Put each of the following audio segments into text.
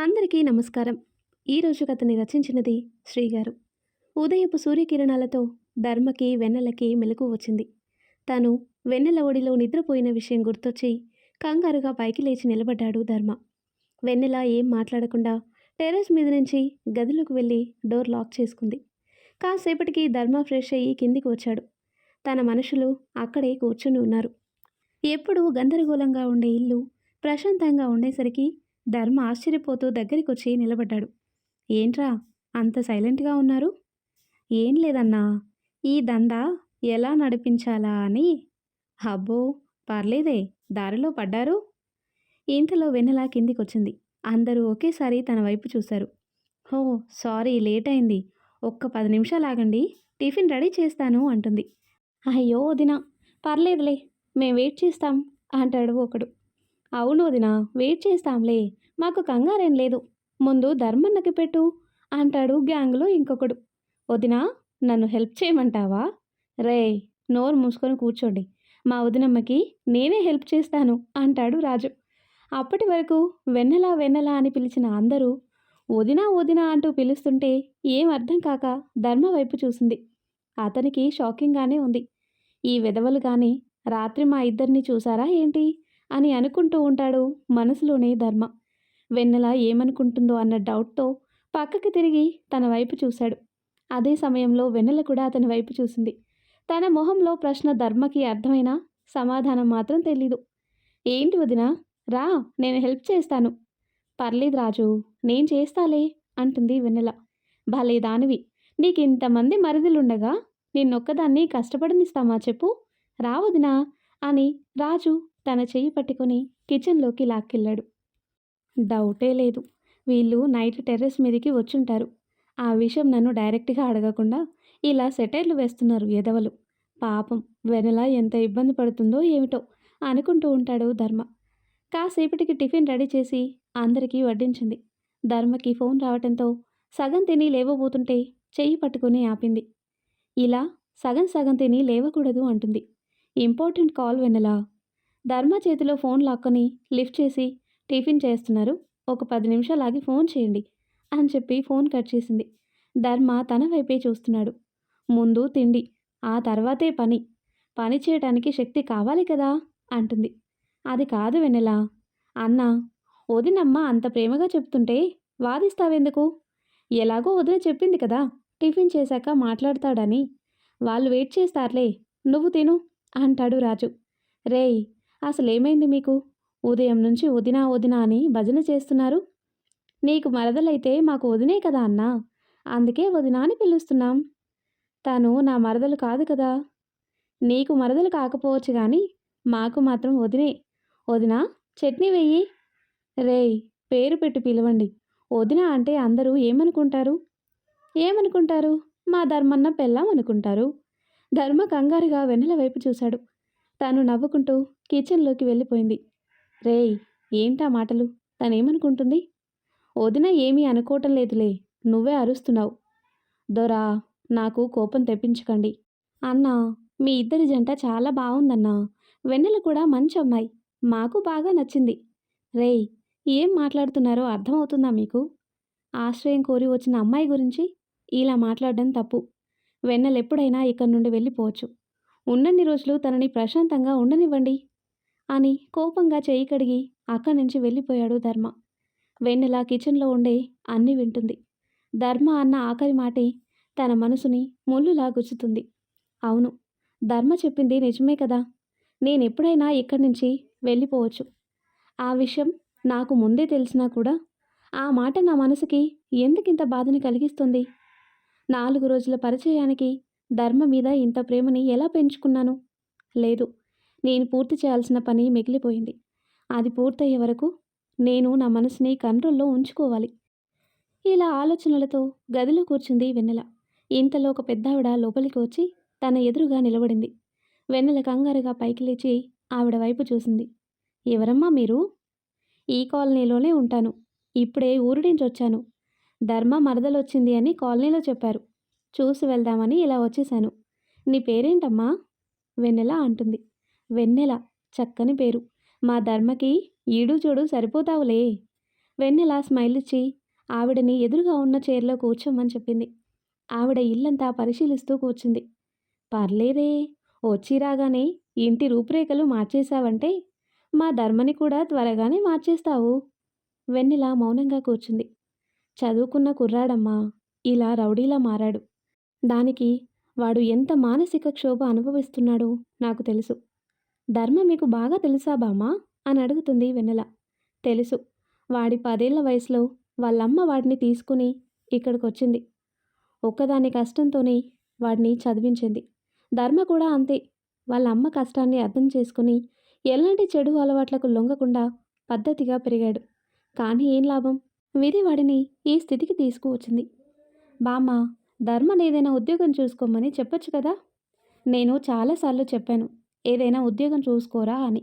అందరికీ నమస్కారం. ఈరోజు కథని రచించినది శ్రీగారు. ఉదయపు సూర్యకిరణాలతో ధర్మకి వెన్నెలకి మెలకు వచ్చింది. తను వెన్నెల ఒడిలో నిద్రపోయిన విషయం గుర్తొచ్చి కంగారుగా పైకి లేచి నిలబడ్డాడు ధర్మ. వెన్నెల ఏం మాట్లాడకుండా టెర్రస్ మీద నుంచి గదిలోకి వెళ్ళి డోర్ లాక్ చేసుకుంది. కాసేపటికి ధర్మ ఫ్రెష్ అయ్యి కిందికి వచ్చాడు. తన మనుషులు అక్కడే కూర్చుని ఉన్నారు. ఎప్పుడూ గందరగోళంగా ఉండే ఇల్లు ప్రశాంతంగా ఉండేసరికి ధర్మ ఆశ్చర్యపోతూ దగ్గరికి వచ్చి నిలబడ్డాడు. ఏంట్రా అంత సైలెంట్గా ఉన్నారు? ఏం లేదన్నా? ఈ దందా ఎలా నడిపించాలా అని? అబ్బో పర్లేదే దారిలో పడ్డారు? ఇంతలో వెన్నెల కిందికొచ్చింది. అందరూ ఒకేసారి తన వైపు చూశారు. హో సారీ లేట్ అయింది ఒక్క పది నిమిషాలు ఆగండి టిఫిన్ రెడీ చేస్తాను అంటుంది. అయ్యో వదినా పర్లేదులే మేము వెయిట్ చేస్తాం అంటాడు ఒకడు. అవును వదినా వెయిట్ చేస్తాంలే. మాకు కంగారేం లేదు. ముందు ధర్మన్నకి పెట్టు అంటాడు గ్యాంగ్లో ఇంకొకడు. వదినా నన్ను హెల్ప్ చేయమంటావా? రే నోరు మూసుకొని కూర్చోండి. మా వదినమ్మకి నేనే హెల్ప్ చేస్తాను అంటాడు రాజు. అప్పటి వరకు వెన్నెలా వెన్నెలా అని పిలిచిన అందరూ వదినా వదినా అంటూ పిలుస్తుంటే ఏం అర్థం కాక ధర్మ వైపు చూసింది. అతనికి షాకింగ్గానే ఉంది. ఈ విధవలు కానీ రాత్రి మా ఇద్దరిని చూసారా ఏంటి? అని అనుకుంటూ ఉంటాడు మనసులోనే ధర్మ. వెన్నెల ఏమనుకుంటుందో అన్న డౌట్తో పక్కకి తిరిగి తన వైపు చూశాడు. అదే సమయంలో వెన్నెల కూడా అతని వైపు చూసింది. తన మొహంలో ప్రశ్న ధర్మకి అర్థమైనా సమాధానం మాత్రం తెలీదు. ఏంటి వదినా? రా నేను హెల్ప్ చేస్తాను. పర్లేదు రాజు నేను చేస్తాలే అంటుంది వెన్నెల. భలే దానివి. నీకు ఇంతమంది మరిదిలుండగా నిన్నొక్కదాన్ని కష్టపడనిస్తామా చెప్పు? రావదినా అని రాజు తన చెయ్యి పట్టుకొని కిచెన్లోకి లాక్కెళ్ళాడు. డౌటే లేదు. వీళ్ళు నైట్ టెర్రస్ మీదకి వచ్చుంటారు. ఆ విషయం నన్ను డైరెక్ట్గా అడగకుండా ఇలా సెటైర్లు వేస్తున్నారు ఎదవలు పాపం వెనల ఎంత ఇబ్బంది పడుతుందో ఏమిటో అనుకుంటూ ఉంటాడు ధర్మ. కాసేపటికి టిఫిన్ రెడీ చేసి అందరికీ వడ్డించింది. ధర్మకి ఫోన్ రావటంతో సగం తిని లేవబోతుంటే చెయ్యి పట్టుకుని ఆపింది. ఇలా సగం సగం తిని లేవకూడదు అంటుంది. ఇంపార్టెంట్ కాల్ వినలా ధర్మ చేతిలో ఫోన్ లాక్కొని లిఫ్ట్ చేసి టిఫిన్ చేస్తున్నారు. ఒక పది నిమిషాలు ఆగి ఫోన్ చేయండి అని చెప్పి ఫోన్ కట్ చేసింది. ధర్మ తన వైపే చూస్తున్నాడు. ముందు తిండి ఆ తర్వాతే పని. పని చేయటానికి శక్తి కావాలి కదా? అంటుంది. అది కాదు వెనెలా అన్న వదినమ్మ అంత ప్రేమగా చెప్తుంటే వాదిస్తావెందుకు? ఎలాగో వదిన చెప్పింది కదా టిఫిన్ చేశాక మాట్లాడతాడని. వాళ్ళు వెయిట్ చేస్తారులే నువ్వు తిను. అంటాడు రాజు. రేయ్ అసలేమైంది మీకు? ఉదయం నుంచి వదినా వదినా అని భజన చేస్తున్నారు. నీకు మరదలైతే మాకు వదినే కదా అన్నా? అందుకే వదినా అని పిలుస్తున్నాం. తను నా మరదలు కాదు కదా? నీకు మరదలు కాకపోవచ్చు కానీ మాకు మాత్రం వదినే. వదినా చట్నీ వెయ్యి రేయ్ పేరు పెట్టి పిలవండి. వదిన అంటే అందరూ ఏమనుకుంటారు? ఏమనుకుంటారు? మా ధర్మన్న పెళ్ళాం అనుకుంటారు. ధర్మ కంగారుగా వెన్నెల వైపు చూశాడు. తాను నవ్వుకుంటూ కిచెన్లోకి వెళ్ళిపోయింది. రేయ్ ఏంటా మాటలు? తనేమనుకుంటుంది? వదిన ఏమీ అనుకోవటం లేదులే నువ్వే అరుస్తున్నావు. దొరా నాకు కోపం తెప్పించకండి. అన్నా మీ ఇద్దరి జంట చాలా బాగుందన్నా వెన్నెల కూడా మంచి అమ్మాయి మాకు బాగా నచ్చింది. రేయ్ ఏం మాట్లాడుతున్నారో అర్థమవుతుందా మీకు? ఆశ్రయం కోరి వచ్చిన అమ్మాయి గురించి ఇలా మాట్లాడడం తప్పు. వెన్నెల ఎప్పుడైనా ఇక్కడి నుండి వెళ్ళిపోవచ్చు. ఉన్నన్ని రోజులు తనని ప్రశాంతంగా ఉండనివ్వండి. అని కోపంగా చేయి కడిగి అక్కడి నుంచి వెళ్ళిపోయాడు ధర్మ. వెన్నెల కిచెన్లో ఉండే అన్నీ వింటుంది. ధర్మ అన్న ఆఖరి మాటే తన మనసుని ముళ్ళులా గుచ్చుతుంది. అవును ధర్మ చెప్పింది నిజమే కదా. నేనెప్పుడైనా ఇక్కడి నుంచి వెళ్ళిపోవచ్చు. ఆ విషయం నాకు ముందే తెలిసినా కూడా ఆ మాట నా మనసుకి ఎందుకింత బాధని కలిగిస్తుంది? నాలుగు రోజుల పరిచయానికి ధర్మ మీద ఇంత ప్రేమని ఎలా పెంచుకున్నాను? లేదు నేను పూర్తి చేయాల్సిన పని మిగిలిపోయింది. అది పూర్తయ్యే వరకు నేను నా మనసుని కంట్రోల్లో ఉంచుకోవాలి. ఇలా ఆలోచనలతో గదిలో కూర్చుంది వెన్నెల. ఇంతలో ఒక పెద్దావిడ లోపలికి వచ్చి తన ఎదురుగా నిలబడింది. వెన్నెల కంగారుగా పైకి లేచి ఆవిడ వైపు చూసింది. ఎవరమ్మా మీరు? ఈ కాలనీలోనే ఉంటాను. ఇప్పుడే ఊరు నుంచి వచ్చాను. ధర్మ మరదలొచ్చింది అని కాలనీలో చెప్పారు. చూసి వెళ్దామని ఇలా వచ్చేశాను. నీ పేరేంటమ్మా? వెన్నెల అంటుంది. వెన్నెల చక్కని పేరు. మా ధర్మకి ఈడు చూడు సరిపోతావులే. వెన్నెల స్మైల్ ఇచ్చి ఆవిడని ఎదురుగా ఉన్న చైర్లో కూర్చోమని చెప్పింది. ఆవిడ ఇల్లంతా పరిశీలిస్తూ కూర్చుంది. పర్లేదే వచ్చి రాగానే ఇంటి రూపురేఖలు మార్చేశావంటే మా ధర్మని కూడా త్వరగానే మార్చేస్తావు. వెన్నెల మౌనంగా కూర్చుంది. చదువుకున్న కుర్రాడమ్మా ఇలా రౌడీలా మారాడు. దానికి వాడు ఎంత మానసిక క్షోభ అనుభవిస్తున్నాడో నాకు తెలుసు. ధర్మ మీకు బాగా తెలుసా బామ్మా? అని అడుగుతుంది వెన్నెల. తెలుసు. వాడి పదేళ్ళ వయసులో వాళ్ళమ్మ వాడిని తీసుకుని ఇక్కడికి వచ్చింది ఒక్కదాని కష్టంతోనే వాడిని చదివించింది. ధర్మ కూడా అంతే. వాళ్ళ అమ్మ కష్టాన్ని అర్థం చేసుకుని ఎలాంటి చెడు అలవాట్లకు లొంగకుండా పద్ధతిగా పెరిగాడు. కానీ ఏం లాభం? విధి వాడిని ఈ స్థితికి తీసుకువచ్చింది. బామ్మ ధర్మని ఏదైనా ఉద్యోగం చూసుకోమని చెప్పొచ్చు కదా? నేను చాలాసార్లు చెప్పాను ఏదైనా ఉద్యోగం చూసుకోరా అని.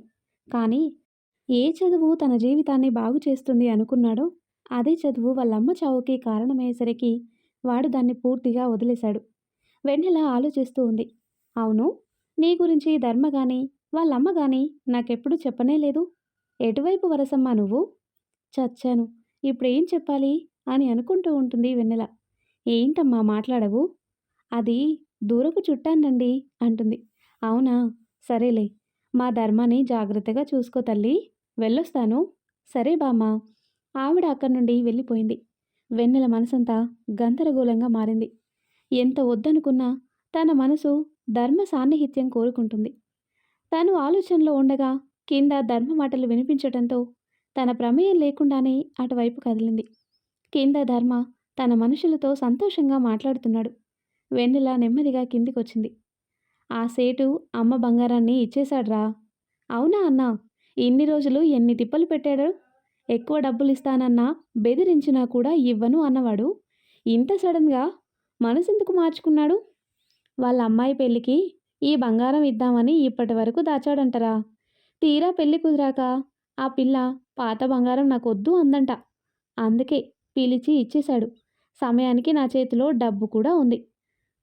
కానీ ఏ చదువు తన జీవితాన్ని బాగు చేస్తుంది అనుకున్నాడో అదే చదువు వాళ్ళమ్మ చావుకి కారణమయ్యేసరికి వాడు దాన్ని పూర్తిగా వదిలేశాడు. వెన్నెల ఆలోచిస్తూ ఉంది. అవును నీ గురించి ధర్మ గాని వాళ్ళమ్మ గాని నాకెప్పుడు చెప్పనే లేదు. ఎటువైపు వరసమ్మా నువ్వు? చచ్చాను. ఇప్పుడు ఏం చెప్పాలి? అని అనుకుంటూ ఉంటుంది వెన్నెల. ఏంటమ్మా మాట్లాడవు? అది దూరపు చుట్టానండి అంటుంది. అవునా? సరేలే. మా ధర్మాన్ని జాగ్రత్తగా చూసుకో తల్లి. వెళ్ళొస్తాను. సరే బామ్మ. ఆవిడ అక్కడి నుండి వెళ్ళిపోయింది. వెన్నెల మనసంతా గందరగోళంగా మారింది. ఎంత వద్దనుకున్నా తన మనసు ధర్మ సాన్నిహిత్యం కోరుకుంటుంది. తను ఆలోచనలో ఉండగా కింద ధర్మ మాటలు వినిపించటంతో తన ప్రమేయం లేకుండానే అటువైపు కదిలింది. కింద ధర్మ తన మనుషులతో సంతోషంగా మాట్లాడుతున్నాడు. వెన్నెల నెమ్మదిగా కిందికొచ్చింది. ఆ సేటు అమ్మ బంగారాన్ని ఇచ్చేశాడ్రా. అవునా అన్నా? ఇన్ని రోజులు ఎన్ని తిప్పలు పెట్టాడు? ఎక్కువ డబ్బులు ఇస్తానన్నా బెదిరించినా కూడా ఇవ్వను అన్నవాడు. ఇంత సడన్గా మనసెందుకు మార్చుకున్నాడు? వాళ్ళ అమ్మాయి పెళ్ళికి ఈ బంగారం ఇద్దామని ఇప్పటి వరకు దాచాడంటరా. తీరా పెళ్ళి కుదిరాక ఆ పిల్ల పాత బంగారం నాకు వద్దు అందంట. అందుకే పిలిచి ఇచ్చేశాడు. సమయానికి నా చేతిలో డబ్బు కూడా ఉంది.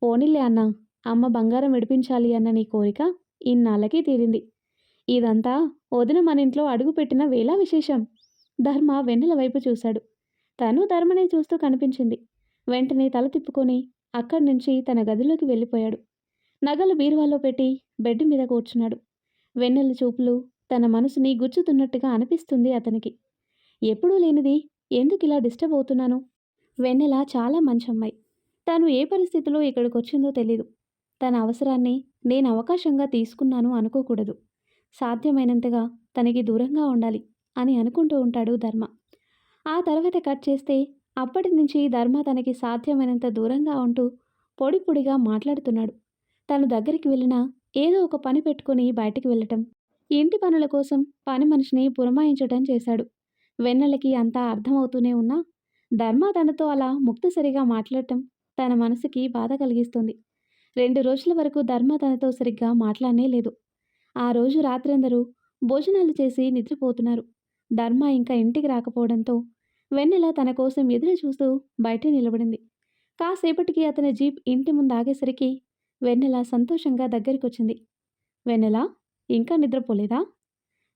పోనీలే అన్న అమ్మ బంగారం విడిపించాలి అన్న నీ కోరిక ఇన్నాళ్ళకి తీరింది. ఇదంతా వదిన మన ఇంట్లో అడుగుపెట్టిన వేళ విశేషం. ధర్మ వెన్నెల వైపు చూశాడు. తను ధర్మనే చూస్తూ కనిపించింది. వెంటనే తల తిప్పుకొని అక్కడి నుంచి తన గదిలోకి వెళ్ళిపోయాడు. నగలు బీరువాలో పెట్టి బెడ్ మీద కూర్చున్నాడు. వెన్నెల చూపులు తన మనసుని గుచ్చుతున్నట్టుగా అనిపిస్తుంది అతనికి. ఎప్పుడూ లేనిది ఎందుకు ఇలా డిస్టర్బ్ అవుతున్నాను? వెన్నెల చాలా మంచి అమ్మాయి ఏ పరిస్థితిలో ఇక్కడికి వచ్చిందో తెలీదు. తన అవసరాన్ని నేను అవకాశంగా తీసుకున్నాను అనుకోకూడదు. సాధ్యమైనంతగా తనకి దూరంగా ఉండాలి అని అనుకుంటూ ఉంటాడు ధర్మ. ఆ తర్వాత కట్ చేస్తే అప్పటి నుంచి ధర్మ తనకి సాధ్యమైనంత దూరంగా ఉంటూ పొడి పొడిగా మాట్లాడుతున్నాడు. తను దగ్గరికి వెళ్ళినా ఏదో ఒక పని పెట్టుకుని బయటికి వెళ్ళటం ఇంటి పనుల కోసం? పని మనిషిని పురమాయించటం చేశాడు. వెన్నెలకి అంతా అర్థమవుతూనే ఉన్నా ధర్మ తనతో అలా ముక్తసరిగా మాట్లాడటం తన మనసుకి బాధ కలిగిస్తుంది. రెండు రోజుల వరకు ధర్మ తనతో సరిగ్గా మాట్లాడనే లేదు. ఆ రోజు రాత్రందరూ భోజనాలు చేసి నిద్రపోతున్నారు. ధర్మ ఇంకా ఇంటికి రాకపోవడంతో వెన్నెల తన కోసం ఎదురు చూస్తూ బయట నిలబడింది. కాసేపటికి అతని జీప్ ఇంటి ముందు ఆగేసరికి వెన్నెల సంతోషంగా దగ్గరికొచ్చింది. వెన్నెల? ఇంకా నిద్రపోలేదా?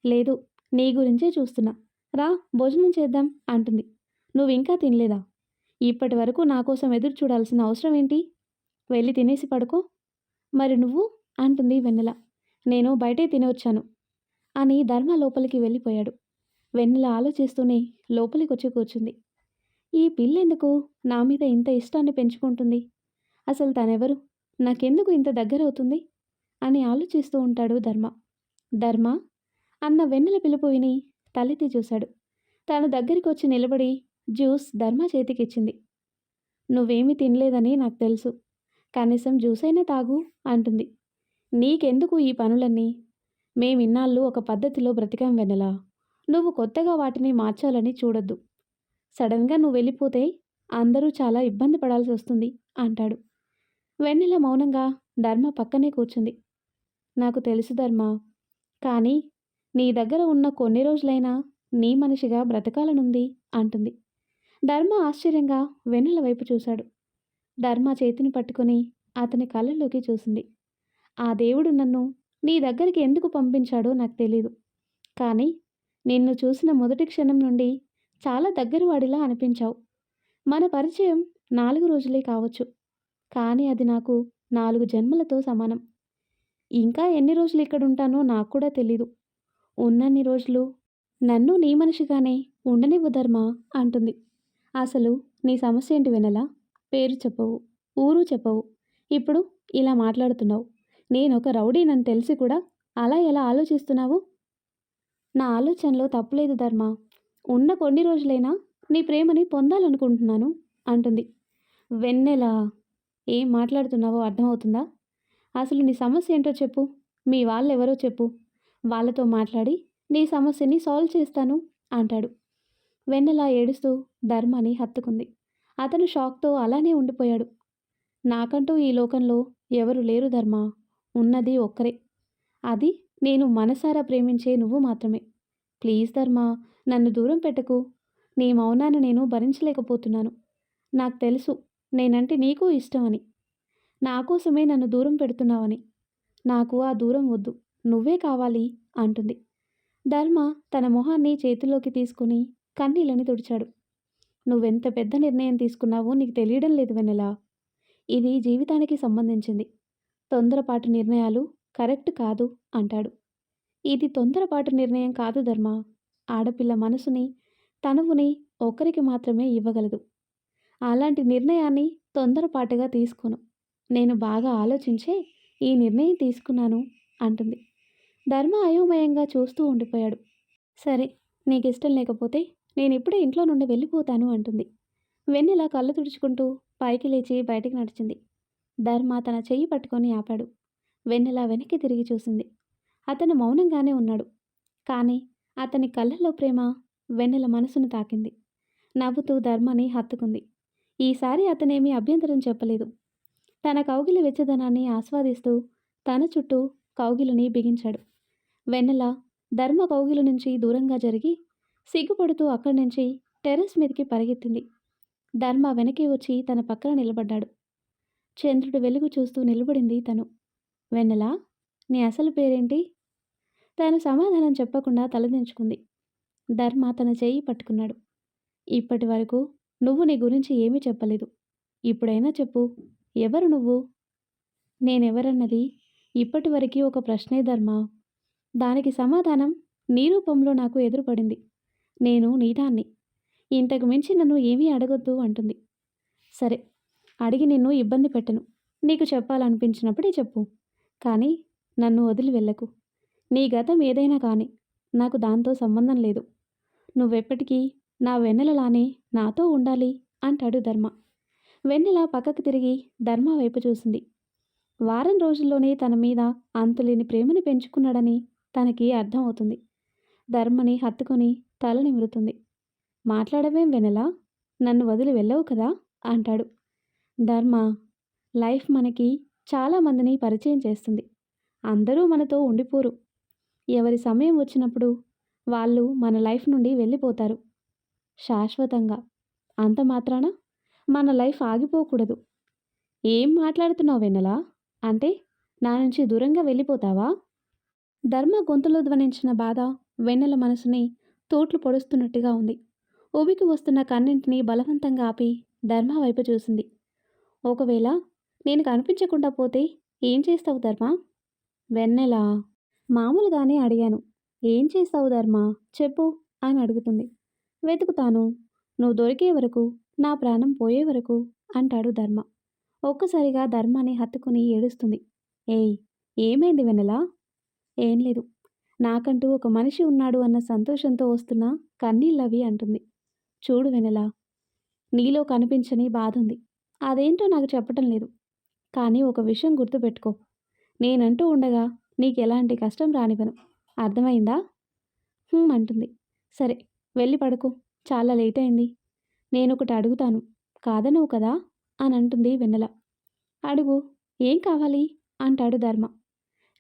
లేదు నీ గురించే చూస్తున్నా. రా భోజనం చేద్దాం అంటుంది. నువ్వు ఇంకా తినలేదా? ఇప్పటి వరకు నా కోసం ఎదురు చూడాల్సిన అవసరం ఏంటి? వెళ్ళి తినేసి పడుకో. మరి నువ్వు? అంటుంది వెన్నెల. నేను బయటే తినవచ్చాను అని ధర్మ లోపలికి వెళ్ళిపోయాడు. వెన్నెల ఆలోచిస్తూనే లోపలికి వచ్చి కూర్చుంది. ఈ పిల్లెందుకు? నా మీద ఇంత ఇష్టాన్ని పెంచుకుంటుంది. అసలు తనెవరు? నాకెందుకు ఇంత దగ్గరవుతుంది? అని ఆలోచిస్తూ ఉంటాడు ధర్మ. ధర్మ అన్న వెన్నెల పిలుపు విని తలెత్తి చూశాడు తాను దగ్గరికి వచ్చి నిలబడి జ్యూస్ ధర్మ చేతికిచ్చింది. నువ్వేమీ తినలేదని నాకు తెలుసు. కనీసం జ్యూస్ అయినా తాగు అంటుంది. నీకెందుకు ఈ పనులన్నీ? మేమిన్నాళ్ళు ఒక పద్ధతిలో బ్రతికాం వెన్నెలా. నువ్వు కొత్తగా వాటిని మార్చాలని చూడొద్దు. సడన్గా నువ్వు వెళ్ళిపోతే అందరూ చాలా ఇబ్బంది పడాల్సి వస్తుంది అంటాడు. వెన్నెల మౌనంగా ధర్మ పక్కనే కూర్చుంది. నాకు తెలుసు ధర్మ. కానీ నీ దగ్గర ఉన్న కొన్ని రోజులైనా నీ మనిషిగా బ్రతకాలనుంది అంటుంది. ధర్మ ఆశ్చర్యంగా వెన్నెల వైపు చూశాడు. ధర్మ చేతిని పట్టుకొని అతని కళ్ళల్లోకి చూసింది. ఆ దేవుడు నన్ను నీ దగ్గరికి ఎందుకు పంపించాడో నాకు తెలీదు. కానీ నిన్ను చూసిన మొదటి క్షణం నుండి చాలా దగ్గరవాడిలా అనిపించావు. మన పరిచయం నాలుగు రోజులే కావచ్చు. కానీ అది నాకు నాలుగు జన్మలతో సమానం. ఇంకా ఎన్ని రోజులు ఇక్కడ ఉంటానో నాకు కూడా తెలీదు. ఉన్నన్ని రోజులు నన్ను నీ మనిషిగానే ఉండనివ్వు ధర్మ అంటుంది. అసలు నీ సమస్య ఏంటి వినలా పేరు చెప్పవు ఊరు చెప్పవు. ఇప్పుడు ఇలా మాట్లాడుతున్నావు. నేను ఒక రౌడీనని తెలిసి కూడా అలా ఎలా ఆలోచిస్తున్నావు? నా ఆలోచనలో తప్పులేదు ధర్మ. ఉన్న కొన్ని రోజులైనా నీ ప్రేమని పొందాలనుకుంటున్నాను అంటుంది. వెన్నెల? ఏం మాట్లాడుతున్నావో అర్థమవుతుందా? అసలు నీ సమస్య ఏంటో చెప్పు. మీ వాళ్ళెవరో చెప్పు. వాళ్ళతో మాట్లాడి నీ సమస్యని సాల్వ్ చేస్తాను అంటాడు. వెన్నెలా ఏడుస్తూ ధర్మాని హత్తుకుంది. అతను షాక్తో అలానే ఉండిపోయాడు. నాకంటూ ఈ లోకంలో ఎవరు లేరు ధర్మ. ఉన్నది ఒక్కరే. అది నేను మనసారా ప్రేమించే నువ్వు మాత్రమే. ప్లీజ్ ధర్మ నన్ను దూరం పెట్టకు. నీ మౌనాన్ని నేను భరించలేకపోతున్నాను. నాకు తెలుసు నేనంటే నీకు ఇష్టమని. అని కోసమే నన్ను దూరం పెడుతున్నావని. నాకు ఆ దూరం వద్దు. నువ్వే కావాలి అంటుంది. ధర్మ తన మొహాన్ని చేతిలోకి తీసుకుని కన్నీళ్ళని తుడిచాడు. నువ్వెంత పెద్ద నిర్ణయం తీసుకున్నావో నీకు తెలియడం లేదు వెనెలా ఇది జీవితానికి సంబంధించింది. తొందరపాటు నిర్ణయాలు కరెక్ట్ కాదు అంటాడు. ఇది తొందరపాటు నిర్ణయం కాదు ధర్మ. ఆడపిల్ల మనసుని తనువుని ఒక్కరికి మాత్రమే ఇవ్వగలదు. అలాంటి నిర్ణయాన్ని తొందరపాటుగా తీసుకోను. నేను బాగా ఆలోచించే ఈ నిర్ణయం తీసుకున్నాను అంటుంది. ధర్మ అయోమయంగా చూస్తూ ఉండిపోయాడు. సరే నీకు ఇష్టం లేకపోతే నేను ఇప్పుడే ఇంట్లో నుండి వెళ్ళిపోతాను అంటుంది. వెన్నెల కళ్ళు తుడుచుకుంటూ పైకి లేచి బయటికి నడిచింది. ధర్మ తన చెయ్యి పట్టుకొని ఆపాడు. వెన్నెల వెనక్కి తిరిగి చూసింది. అతను మౌనంగానే ఉన్నాడు. కానీ అతని కళ్ళల్లో ప్రేమ వెన్నెల మనసును తాకింది. నవ్వుతూ ధర్మని హత్తుకుంది. ఈసారి అతనేమీ అభ్యంతరం చెప్పలేదు. తన కౌగిలి వెచ్చదనాన్ని ఆస్వాదిస్తూ తన చుట్టూ కౌగిలిని బిగించాడు. వెన్నెల ధర్మ కౌగిలి నుంచి దూరంగా జరిగి సిగ్గుపడుతూ అక్కడి నుంచి టెర్రస్ మీదకి పరిగెత్తింది. ధర్మ వెనక్కి వచ్చి తన పక్కన నిలబడ్డాడు. చంద్రుడు వెలుగు చూస్తూ నిలబడింది తను. వెన్నెల నీ అసలు పేరేంటి? తను సమాధానం చెప్పకుండా తలదించుకుంది. ధర్మ తన చేయి పట్టుకున్నాడు. ఇప్పటి వరకు నువ్వు నీ గురించి ఏమీ చెప్పలేదు. ఇప్పుడైనా చెప్పు. ఎవరు నువ్వు? నేనెవరన్నది? ఇప్పటివరకు ఒక ప్రశ్నే ధర్మ. దానికి సమాధానం నీ రూపంలో నాకు ఎదురుపడింది. నేను నీదాన్ని. ఇంతకు మించి నన్ను ఏమీ అడగొద్దు అంటుంది. సరే అడిగి నిన్ను ఇబ్బంది పెట్టను. నీకు చెప్పాలనిపించినప్పుడే చెప్పు. కానీ నన్ను వదిలి వెళ్ళకు. నీ గతం ఏదైనా కానీ నాకు దాంతో సంబంధం లేదు. నువ్వెప్పటికీ నా వెన్నెలలానే నాతో ఉండాలి అంటాడు ధర్మ. వెన్నెల పక్కకు తిరిగి ధర్మ వైపు చూసింది. వారం రోజుల్లోనే తన మీద అంతులేని ప్రేమని పెంచుకున్నాడని తనకి అర్థమవుతుంది ధర్మని హత్తుకొని తల నిమురుతుంది. మాట్లాడవేం వెనలా నన్ను వదిలి వెళ్ళవు కదా? అంటాడు. ధర్మ లైఫ్ మనకి చాలామందిని పరిచయం చేస్తుంది. అందరూ మనతో ఉండిపోరు. ఎవరి సమయం వచ్చినప్పుడు వాళ్ళు మన లైఫ్ నుండి వెళ్ళిపోతారు. శాశ్వతంగా. అంత మాత్రాన? మన లైఫ్ ఆగిపోకూడదు. ఏం మాట్లాడుతున్నావు వెన్నెలా? అంటే నా నుంచి దూరంగా వెళ్ళిపోతావా? ధర్మ గొంతులో ధ్వనించిన బాధ వెన్నెల మనసుని తోట్లు పొడుస్తున్నట్టుగా ఉంది. ఉబికి వస్తున్న కన్నింటిని బలవంతంగా ఆపి ధర్మ వైపు చూసింది. ఒకవేళ నేను కనిపించకుండా పోతే ఏం చేస్తావు ధర్మ? వెన్నెల? మామూలుగానే అడిగాను. ఏం చేస్తావు ధర్మ? చెప్పు అని అడుగుతుంది. వెతుకుతాను. నువ్వు దొరికే వరకు నా ప్రాణం పోయే వరకు అంటాడు ధర్మ. ఒక్కసారిగా ధర్మాన్ని హత్తుకుని ఏడుస్తుంది. ఏయ్ ఏమైంది వెనలా ఏం లేదు. నాకంటూ ఒక మనిషి ఉన్నాడు అన్న సంతోషంతో వస్తున్న కన్నీళ్ళవి అంటుంది. చూడు వెనలా నీలో కనిపించని బాధ ఉంది అదేంటో నాకు చెప్పటం లేదు. కానీ ఒక విషయం గుర్తుపెట్టుకో. నేనంటూ ఉండగా నీకు ఎలాంటి కష్టం రానివ్వను. అర్థమైందా? "హ్మ్" అంటుంది. సరే వెళ్ళి పడుకో. చాలా లేట్ అయింది. నేను ఒకటి అడుగుతాను. కాదనవు కదా? అని అంటుంది వెన్నెల. అడుగు. ఏం కావాలి? అంటాడు ధర్మ.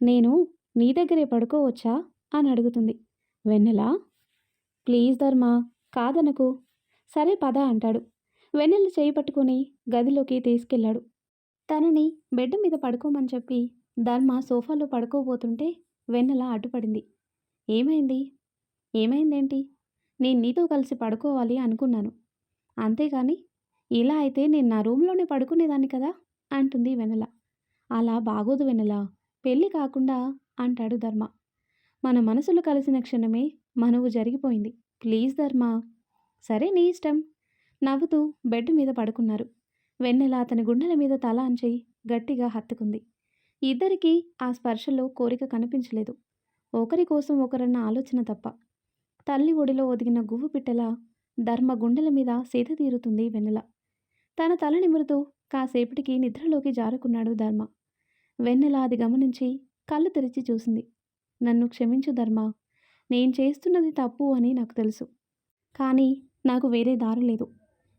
నేను నీ దగ్గరే పడుకోవచ్చా? అని అడుగుతుంది. వెన్నెల? ప్లీజ్ ధర్మ కాదనకు. సరే పద అంటాడు. వెన్నెల చేయి పట్టుకుని గదిలోకి తీసుకెళ్ళాడు. తనని బెడ్ మీద పడుకోమని చెప్పి ధర్మ సోఫాలో పడుకోబోతుంటే వెన్నెల అడ్డుపడింది. ఏమైంది? ఏమైందేంటి? నేను నీతో కలిసి పడుకోవాలి అనుకున్నాను. అంతేగాని ఇలా అయితే నేను నా రూమ్లోనే పడుకునేదాన్ని కదా? అంటుంది వెనల. అలా బాగోదు వెనల. పెళ్ళి కాకుండా అంటాడు ధర్మ. మన మనసులు కలిసిన క్షణమే మనవు జరిగిపోయింది. ప్లీజ్ ధర్మ. సరే నీ ఇష్టం. నవ్వుతూ బెడ్ మీద పడుకున్నారు. వెన్నెల అతని గుండెల మీద తల అంచి గట్టిగా హత్తుకుంది. ఇద్దరికీ ఆ స్పర్శలో కోరిక కనిపించలేదు. ఒకరి కోసం ఒకరన్న ఆలోచన తప్ప. తల్లి ఒడిలో ఒదిగిన గువ్వు పిట్టలా ధర్మ గుండెల మీద సేద తీరుతుంది వెన్నెల. తన తల నిమురుతూ కాసేపటికి నిద్రలోకి జారుకున్నాడు ధర్మ. వెన్నెల అది గమనించి కళ్ళు తెరిచి చూసింది. నన్ను క్షమించు ధర్మ. నేను చేస్తున్నది తప్పు అని నాకు తెలుసు. కానీ నాకు వేరే దారి లేదు.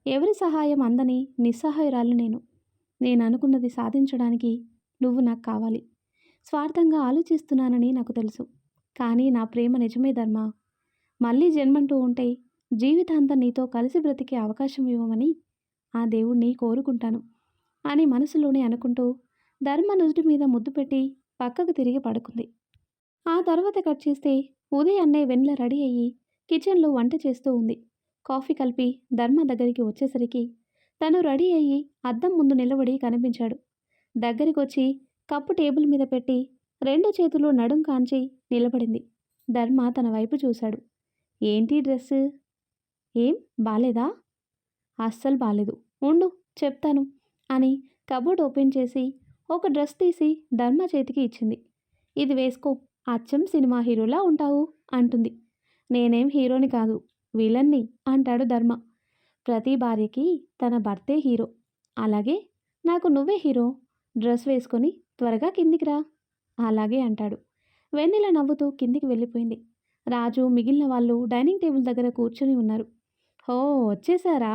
ఎవరి సహాయం అందని నిస్సహాయురాలు నేను. నేను అనుకున్నది సాధించడానికి నువ్వు నాకు కావాలి. స్వార్థంగా ఆలోచిస్తున్నానని నాకు తెలుసు. కానీ నా ప్రేమ నిజమే ధర్మ. మళ్ళీ జన్మంటూ ఉంటే జీవితాంతం నీతో కలిసి బ్రతికే అవకాశం ఇవ్వమని ఆ దేవుణ్ణి కోరుకుంటాను అని మనసులోనే అనుకుంటూ ధర్మ నుదుటి మీద ముద్దు పెట్టి పక్కకు తిరిగి పడుకుంది. ఆ తర్వాత కట్ చేస్తే ఉదయాన్నే వెన్నెల రెడీ అయ్యి కిచెన్లో వంట చేస్తూ ఉంది. కాఫీ కలిపి ధర్మ దగ్గరికి వచ్చేసరికి తను రెడీ అయ్యి అద్దం ముందు నిలబడి కనిపించాడు. దగ్గరికి వచ్చి కప్పు టేబుల్ మీద పెట్టి రెండు చేతులు నడుం కాంచి నిలబడింది. ధర్మ తన వైపు చూశాడు. ఏంటి డ్రెస్సు? ఏం? బాలేదా? అస్సలు బాలేదు. ఉండు చెప్తాను అని కబోర్డ్ ఓపెన్ చేసి ఒక డ్రెస్ తీసి ధర్మ చేతికి ఇచ్చింది. ఇది వేసుకో అచ్చం సినిమా హీరోలా ఉంటావు అంటుంది. నేనేం హీరోని కాదు విలన్ని అంటాడు ధర్మ. ప్రతి భార్యకి తన భర్తే హీరో. అలాగే నాకు నువ్వే హీరో డ్రెస్ వేసుకొని త్వరగా కిందికి రా అలాగే అంటాడు. వెన్నెల నవ్వుతూ కిందికి వెళ్ళిపోయింది. రాజు మిగిలిన వాళ్ళు డైనింగ్ టేబుల్ దగ్గర కూర్చొని ఉన్నారు. ఓ వచ్చేసారా?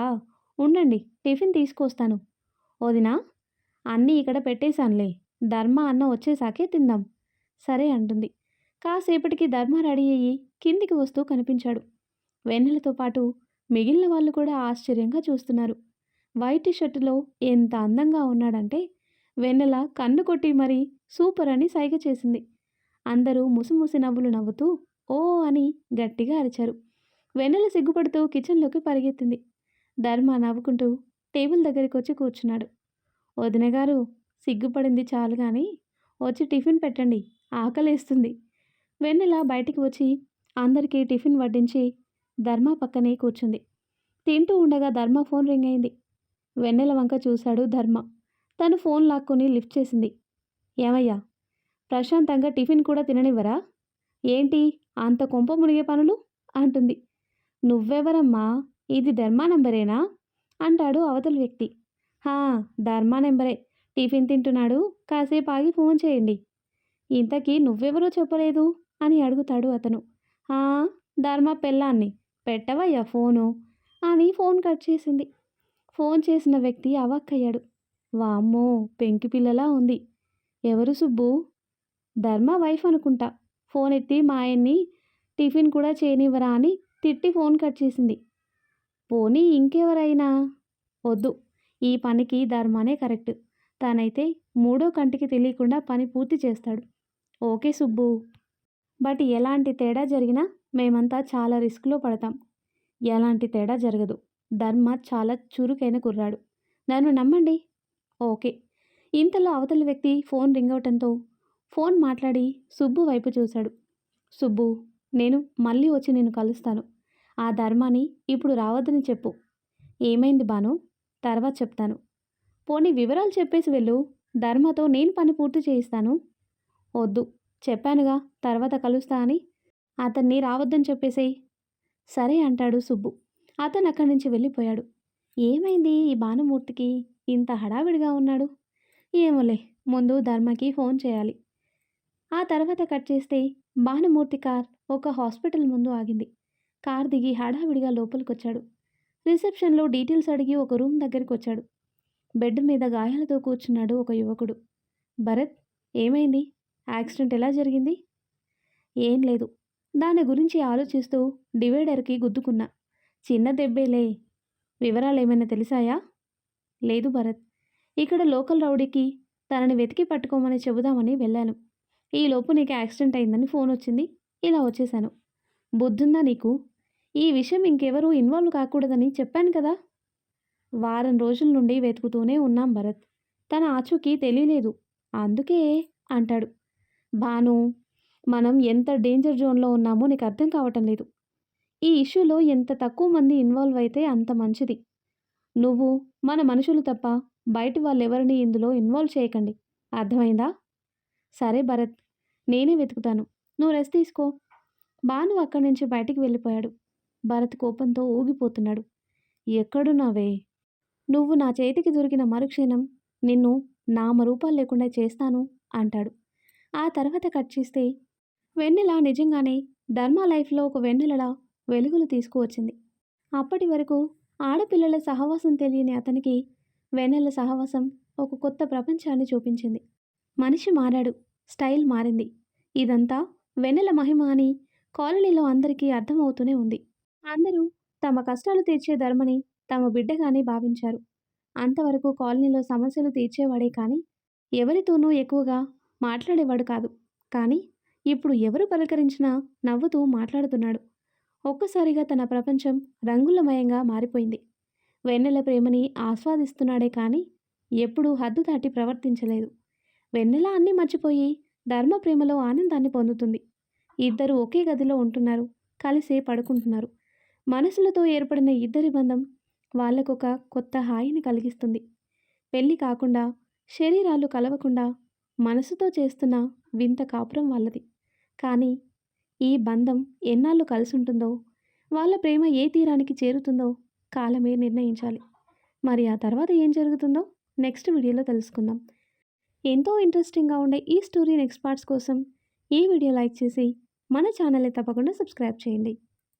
ఉండండి టిఫిన్ తీసుకొస్తాను. వదినా అన్నీ ఇక్కడ పెట్టేశానులే. ధర్మ అన్న వచ్చేసాకే తిందాం. సరే అంటుంది. కాసేపటికి ధర్మ రెడీ అయ్యి కిందికి వస్తూ కనిపించాడు. వెన్నెలతో పాటు మిగిలిన వాళ్ళు కూడా ఆశ్చర్యంగా చూస్తున్నారు. వైట్ షర్టులో ఎంత అందంగా ఉన్నాడంటే వెన్నెల కన్ను కొట్టి మరీ సూపర్ అని సైగ చేసింది. అందరూ ముసిముసి నవ్వులు నవ్వుతూ ఓ అని గట్టిగా అరిచారు. వెన్నెల సిగ్గుపడుతూ కిచెన్లోకి పరిగెత్తింది. ధర్మ నవ్వుకుంటూ టేబుల్ దగ్గరికి వచ్చి కూర్చున్నాడు. వదిన గారు సిగ్గుపడింది చాలు కానీ వచ్చి టిఫిన్ పెట్టండి ఆకలేస్తుంది. వెన్నెల బయటికి వచ్చి అందరికీ టిఫిన్ వడ్డించి ధర్మ పక్కనే కూర్చుంది. తింటూ ఉండగా ధర్మ ఫోన్ రింగ్ అయింది. వెన్నెల వంక చూశాడు ధర్మ. తను ఫోన్ లాక్కొని లిఫ్ట్ చేసింది. ఏమయ్యా ప్రశాంతంగా టిఫిన్ కూడా తిననివ్వరా? ఏంటి అంత కొంప మునిగే పనులు? అంటుంది. నువ్వెవరమ్మా? ఇది ధర్మా నెంబరేనా? అంటాడు అవతల వ్యక్తి. హా ధర్మా నెంబరే. టిఫిన్ తింటున్నాడు కాసేపు ఆగి ఫోన్ చేయండి. ఇంతకీ నువ్వెవరో చెప్పలేదు? అని అడుగుతాడు అతను. హా ధర్మ పెళ్ళాన్ని. పెట్టవయ్యా ఫోను? అని ఫోన్ కట్ చేసింది. ఫోన్ చేసిన వ్యక్తి అవాక్కయ్యాడు. వామ్మో పెంకి పిల్లలా ఉంది. ఎవరు సుబ్బు? ధర్మ వైఫ్ అనుకుంటా. ఫోన్ ఎత్తి మా ఆయన్ని టిఫిన్ కూడా చేయనివ్వరా అని తిట్టి ఫోన్ కట్ చేసింది. పోనీ ఇంకెవరైనా? వద్దు ఈ పనికి ధర్మానే కరెక్ట్. తనైతే మూడో కంటికి తెలియకుండా పని పూర్తి చేస్తాడు. ఓకే సుబ్బు. బట్ ఎలాంటి తేడా జరిగినా మేమంతా చాలా రిస్క్లో పడతాం. ఎలాంటి తేడా జరగదు. ధర్మ చాలా చురుకైన కుర్రాడు. నన్ను నమ్మండి. ఓకే. ఇంతలో అవతల వ్యక్తి ఫోన్ రింగ్ అవటంతో ఫోన్ మాట్లాడి సుబ్బు వైపు చూశాడు. సుబ్బు నేను మళ్ళీ వచ్చి నేను కలుస్తాను. ఆ ధర్మాని ఇప్పుడు రావద్దని చెప్పు. ఏమైంది బాను తర్వాత చెప్తాను. పోనీ వివరాలు చెప్పేసి వెళ్ళు. ధర్మతో నేను పని పూర్తి చేయిస్తాను. వద్దు. చెప్పానుగా తర్వాత కలుస్తా అని. అతన్ని రావద్దని చెప్పేసేయి. సరే అంటాడు సుబ్బు. అతను అక్కడి నుంచి వెళ్ళిపోయాడు. ఏమైంది ఈ భానుమూర్తికి? ఇంత హడావిడిగా ఉన్నాడు. ఏమోలే ముందు ధర్మకి ఫోన్ చేయాలి. ఆ తర్వాత కట్ చేస్తే భానుమూర్తి కార్ ఒక హాస్పిటల్ ముందు ఆగింది. కార్ దిగి హడావిడిగా లోపలికొచ్చాడు. రిసెప్షన్లో డీటెయిల్స్ అడిగి ఒక రూమ్ దగ్గరికి వచ్చాడు బెడ్ మీద గాయాలతో కూర్చున్నాడు ఒక యువకుడు. భరత్ ఏమైంది? యాక్సిడెంట్ ఎలా జరిగింది? ఏం లేదు. దాని గురించి ఆలోచిస్తూ డివైడర్కి గుద్దుకున్నా. చిన్న దెబ్బేలే. వివరాలు ఏమైనా తెలిసాయా? లేదు భరత్. ఇక్కడ లోకల్ రౌడీకి తనని వెతికి పట్టుకోమని చెబుదామని వెళ్ళాను. ఈ లోపు నీకు యాక్సిడెంట్ అయిందని ఫోన్ వచ్చింది. ఇలా వచ్చేశాను బుద్ధుందా నీకు? ఈ విషయం ఇంకెవరూ ఇన్వాల్వ్ కాకూడదని చెప్పాను కదా. వారం రోజుల నుండి వెతుకుతూనే ఉన్నాం భరత్. తన ఆచూకీ తెలియలేదు. అందుకే అంటాడు. భాను మనం ఎంత డేంజర్ జోన్లో ఉన్నామో నీకు అర్థం కావటం లేదు. ఈ ఇష్యూలో ఎంత తక్కువ మంది ఇన్వాల్వ్ అయితే అంత మంచిది. నువ్వు మన మనుషులు తప్ప బయట వాళ్ళెవరిని ఇందులో ఇన్వాల్వ్ చేయకండి. అర్థమైందా? సరే భరత్ నేనే వెతుకుతాను. నువ్వు రెస్ట్ తీసుకో. భాను అక్కడి నుంచి బయటికి వెళ్ళిపోయాడు. భరత్ కోపంతో ఊగిపోతున్నాడు. ఎక్కడున్నావే? నువ్వు నా చేతికి దొరికిన మరుక్షణం నిన్ను నామరూపాలు లేకుండా చేస్తాను అంటాడు. ఆ తర్వాత కట్ చేస్తే వెన్నెల నిజంగానే ధర్మ లైఫ్లో ఒక వెన్నెలలా వెలుగులు తీసుకువచ్చింది. అప్పటి వరకు ఆడపిల్లల సహవాసం తెలియని అతనికి వెన్నెల సహవాసం ఒక కొత్త ప్రపంచాన్ని చూపించింది. మనిషి మారాడు స్టైల్ మారింది. ఇదంతా వెన్నెల మహిమ అని కాలనీలో అందరికీ అర్థమవుతూనే ఉంది. అందరూ తమ కష్టాలు తీర్చే ధర్మని తమ బిడ్డగానే భావించారు. అంతవరకు కాలనీలో సమస్యలు తీర్చేవాడే కానీ ఎవరితోనూ ఎక్కువగా మాట్లాడేవాడు కాదు. కానీ ఇప్పుడు ఎవరు పలకరించినా నవ్వుతూ మాట్లాడుతున్నాడు. ఒక్కసారిగా తన ప్రపంచం రంగులమయంగా మారిపోయింది. వెన్నెల ప్రేమని ఆస్వాదిస్తున్నాడే కానీ ఎప్పుడూ హద్దు దాటి ప్రవర్తించలేదు. వెన్నెల అన్నీ మర్చిపోయి ధర్మ ప్రేమలో ఆనందాన్ని పొందుతుంది. ఇద్దరు ఒకే గదిలో ఉంటున్నారు కలిసే పడుకుంటున్నారు. మనసులతో ఏర్పడిన ఇద్దరి బంధం వాళ్ళకొక కొత్త హాయిని కలిగిస్తుంది. పెళ్ళి కాకుండా శరీరాలు కలవకుండా మనసుతో చేస్తున్న వింత కాపురం వాళ్ళది. కానీ ఈ బంధం ఎన్నాళ్ళు కలిసి ఉంటుందో వాళ్ళ ప్రేమ ఏ తీరానికి చేరుతుందో కాలమే నిర్ణయించాలి. మరి ఆ తర్వాత ఏం జరుగుతుందో నెక్స్ట్ వీడియోలో తెలుసుకుందాం. ఎంతో ఇంట్రెస్టింగ్గా ఉండే ఈ స్టోరీ నెక్స్ట్ పార్ట్స్ కోసం ఈ వీడియో లైక్ చేసి మన ఛానల్ని తప్పకుండా సబ్స్క్రైబ్ చేయండి.